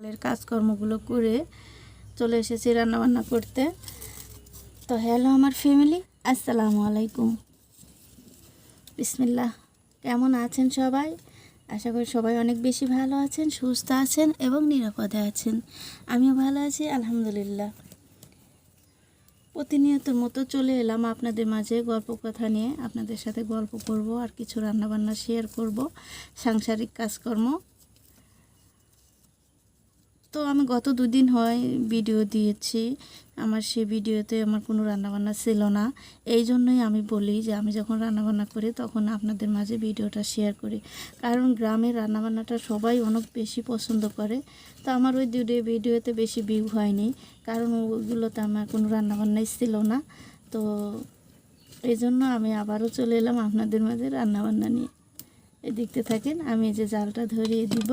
কাজকর্মগুলো করে চলে এসেছি রান্নাবান্না করতে। তো হ্যালো আমার ফ্যামিলি আসসালামু আলাইকুম। বিসমিল্লাহ। কেমন আছেন সবাই? আশা করি সবাই অনেক বেশি ভালো আছেন, সুস্থ আছেন এবং নিরাপদে আছেন। আমিও ভালো আছি, আলহামদুলিল্লাহ। প্রতিনিয়তর মতো চলে এলাম আপনাদের মাঝে গল্প কথা নিয়ে। আপনাদের সাথে গল্প করব আর কিছু রান্নাবান্না শেয়ার করব। সাংসারিক কাজকর্ম তো আমি গত দুদিন হয় ভিডিও দিয়েছি। আমার সে ভিডিওতে আমার কোনো রান্নাবান্না ছিল না। এই জন্যই আমি বলি যে, আমি যখন রান্নাবান্না করি, তখন আপনাদের মাঝে ভিডিওটা শেয়ার করি। কারণ গ্রামের রান্নাবান্নাটা সবাই অনেক বেশি পছন্দ করে। তো আমার ওই দুটো ভিডিওতে বেশি ভিউ হয়নি। কারণ ওইগুলোতে আমার কোনো রান্নাবান্নাই ছিল না। তো এই জন্য আমি আবারও চলে এলাম আপনাদের মাঝে রান্নাবান্না নিয়ে। দেখতে থাকেন, আমি এই যে জালটা ধরিয়ে দিব।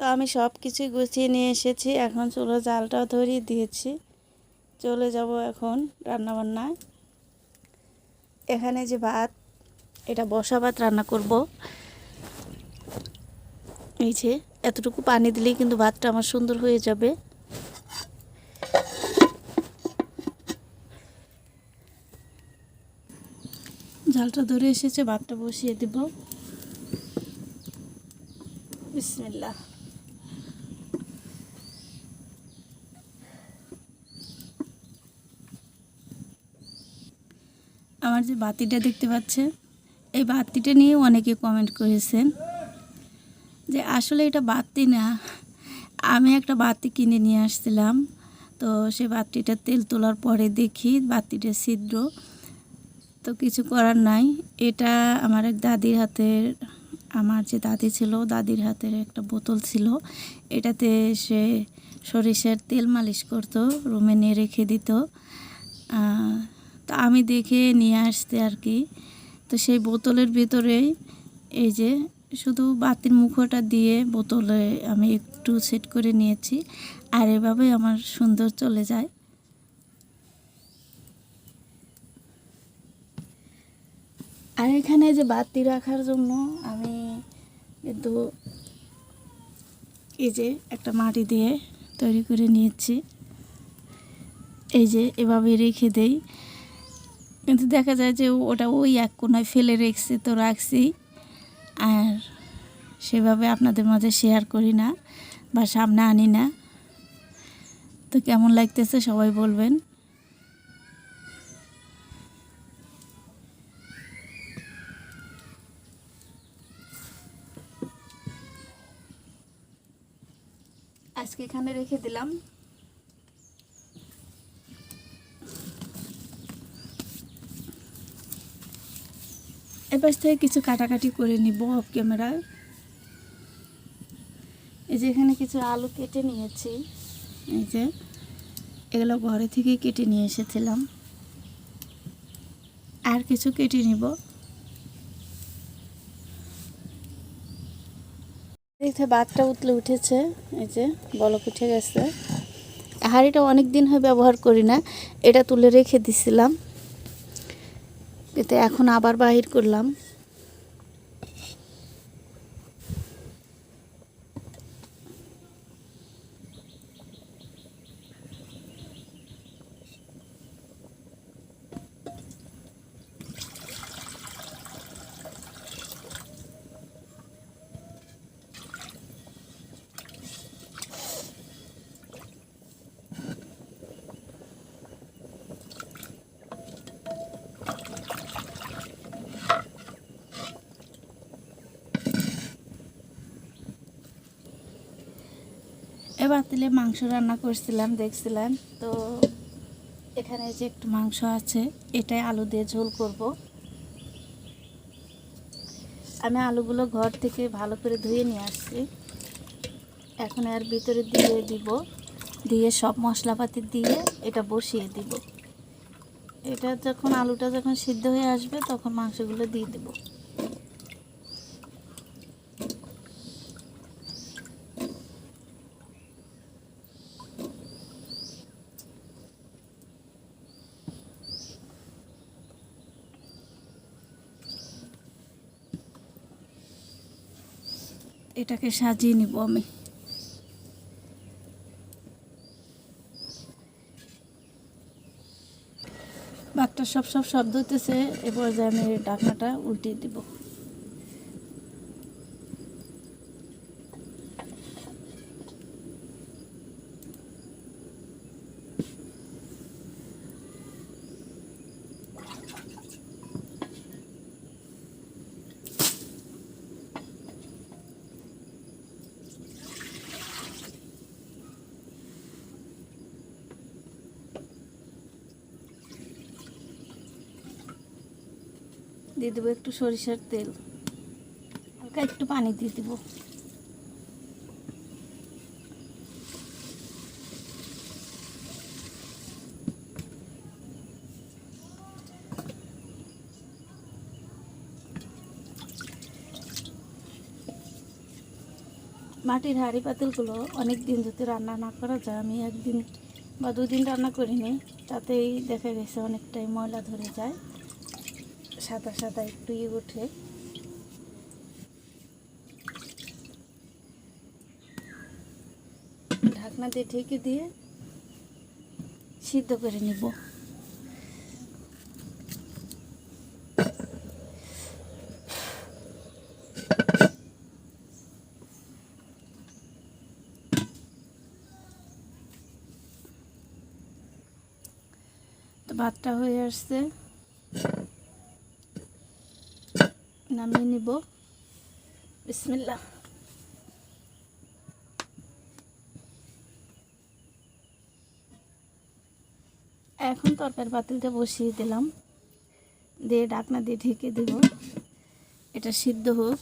তো আমি সব কিছুই গুছিয়ে নিয়ে এসেছি। এখন চুলো জালটাও ধরিয়ে দিয়েছি। চলে যাব এখন রান্নাবান্নায়। এখানে যে ভাত, এটা বসা ভাত রান্না করব। এই যে, এতটুকু পানি দিলেই কিন্তু ভাতটা আমার সুন্দর হয়ে যাবে। জালটা ধরে এসেছে, ভাতটা বসিয়ে দিব। বিসমিল্লাহ। আমার যে বাতিটা দেখতে পাচ্ছে, এই বাতিটা নিয়ে অনেকে কমেন্ট করেছেন যে আসলে এটা বাতি না। আমি একটা বাতি কিনে নিয়ে আসছিলাম, তো সে বাতিটা তেল তোলার পরে দেখি বাতিটা ছিদ্র, তো কিছু করার নাই। এটা আমার এক দাদির হাতের, আমার যে দাদি ছিল, দাদির হাতের একটা বোতল ছিল। এটাতে সে সরিষার তেল মালিশ করতো, রুমে নিয়ে রেখে দিত। তো আমি দেখে নিয়ে আসতে আর কি। তো সেই বোতলের ভিতরেই এই যে শুধু বাতির মুখোটা দিয়ে বোতলে আমি একটু সেট করে নিয়েছি আর এভাবেই আমার সুন্দর চলে যায়। আর এখানে যে বাতি রাখার জন্য আমি কিন্তু এই যে একটা মাটি দিয়ে তৈরি করে নিয়েছি। এই যে এভাবে রেখে দেই। কিন্তু দেখা যায় যে ওটা ওই এক কোনায় ফেলে রেখেছি তো রাখছি। আর সেভাবে আপনাদের মাঝে শেয়ার করি না বা সামনে আনি না। তো কেমন লাগতেছে সবাই বলবেন। আজকে এখানে রেখে দিলাম। এবার থেকে কিছু কাটাকাটি করে নিব অফ ক্যামেরায় এই যে এখানে কিছু আলু কেটে নিয়েছি। এই যে এগুলো ঘরে থেকে কেটে নিয়ে এসেছিলাম। আর কিছু কেটে নিব। দেখতে ভাতটা উতলে উঠেছে, এই যে বলক উঠে গেছে। হাঁড়িটা অনেক দিন হয় ব্যবহার করি না, এটা তুলে রেখে দিছিলাম। কিন্তু এখন আবার বাহির করলাম। এবার তেলে মাংস রান্না করছিলাম দেখছিলাম তো এখানে যে একটু মাংস আছে, এটাই আলু দিয়ে ঝোল করব। আমি আলুগুলো ঘর থেকে ভালো করে ধুয়ে নিয়ে আসছি। এখন এর ভিতরে দিয়ে দিব, দিয়ে সব মশলাপাতি দিয়ে এটা বসিয়ে দিব। এটা যখন, আলুটা যখন সিদ্ধ হয়ে আসবে, তখন মাংসগুলো দিয়ে দেবো। এটাকে সাজিয়ে নিব আমি। বাঘটা সব সব শব্দ হইতেছে এরপর যে আমি ঢাকনাটা উল্টিয়ে দিব। দিয়ে দেবো একটু সরিষার তেল। হালকা একটু পানি দিয়ে দেবো। মাটির হাঁড়ি পাতিলগুলো অনেক দিন যদি রান্না না করা যায়, আমি একদিন বা দুদিন রান্না করিনি, তাতেই দেখা গেছে অনেকটাই ময়লা ধরে যায়। সাদা সাদা একটু ইয়ে ওঠে। ঢাকনা দিয়ে ঢেকে দিয়ে সিদ্ধ করে নিব। তো ভাতটা হয়ে আসছে। নামিয়ে নিব। বিসমিল্লা এখন তরকারি পাতিলটা বসিয়ে দিলাম। দিয়ে ডাকনা দিয়ে ঢেকে দেব। এটা সিদ্ধ হোক।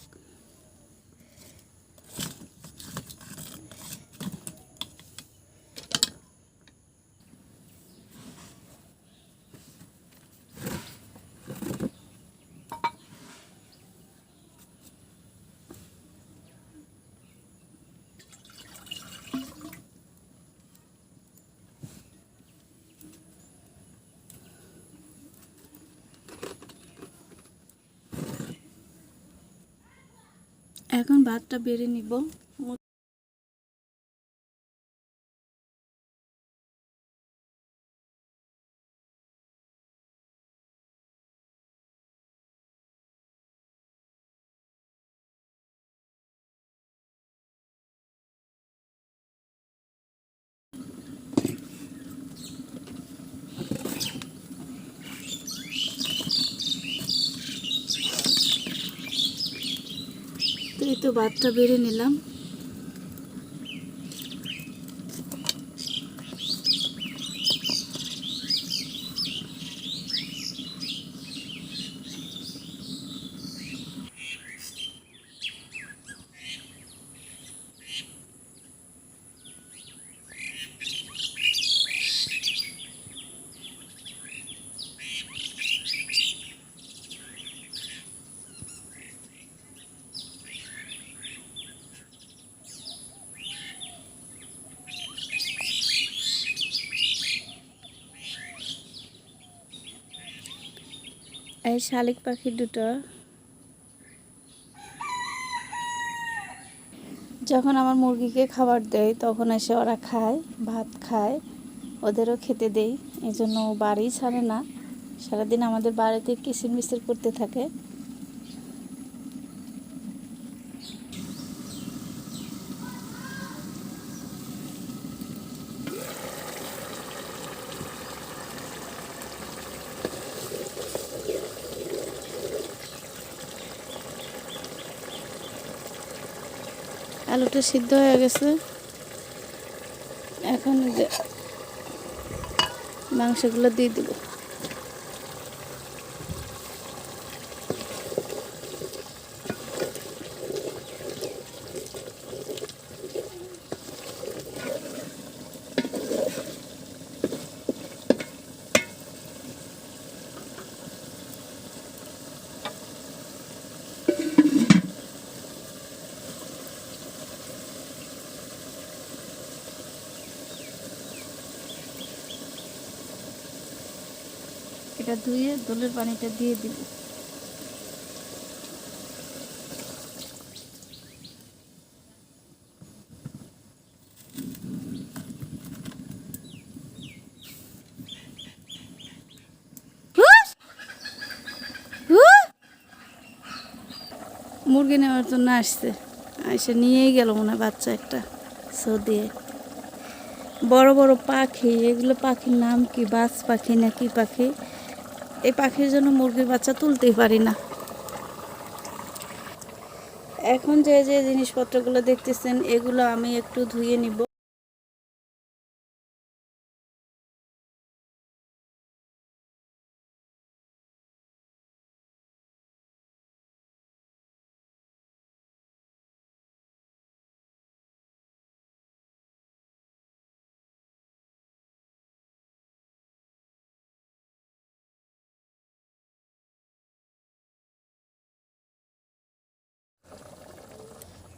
এখন ভাতটা বেড়ে নিব তো এই তো বাদটা বেড়ে নিলাম। এই শালিক পাখি দুটো। যখন আমার মুরগিকে খাবার দেয়, তখন এসে ওরা খায়, ভাত খায়, ওদেরও খেতে দেই। এই জন্য ও বাড়ি ছাড়ে না। সারাদিন আমাদের বাড়িতে কিচির মিচির করতে থাকে। আলুটা সিদ্ধ হয়ে গেছে। এখন যে মাংসগুলো দিয়ে দিব। এটা ধুয়ে দোলের পানিটা দিয়ে দিব। মুরগি নেওয়ার জন্য আসছে। এসে নিয়েই গেল মনে বাচ্চা একটা সো দিয়ে বড় বড় পাখি, এগুলো পাখির নাম কি? বাস পাখি না কি পাখি? এই পাখির জন্য মুরগির বাচ্চা তুলতেই পারি না। এখন যে যে জিনিসপত্রগুলো দেখতেছেন, এগুলো আমি একটু ধুয়ে নিব।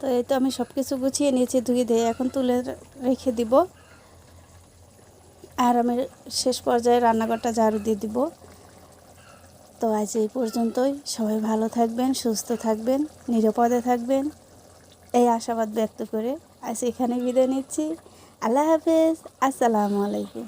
তো এই তো আমি সব কিছু গুছিয়ে নিয়েছি, ধুয়ে দিয়ে এখন তুলে রেখে দিব। আর আমি শেষ পর্যায়ে রান্নাঘরটা ঝাড়ু দিয়ে দিব। তো আজ এই পর্যন্তই। সবাই ভালো থাকবেন, সুস্থ থাকবেন, নিরাপদে থাকবেন। এই আশাবাদ ব্যক্ত করে আজ এখানে বিদায় নিচ্ছি। আল্লাহ হাফেজ। আসসালামু আলাইকুম।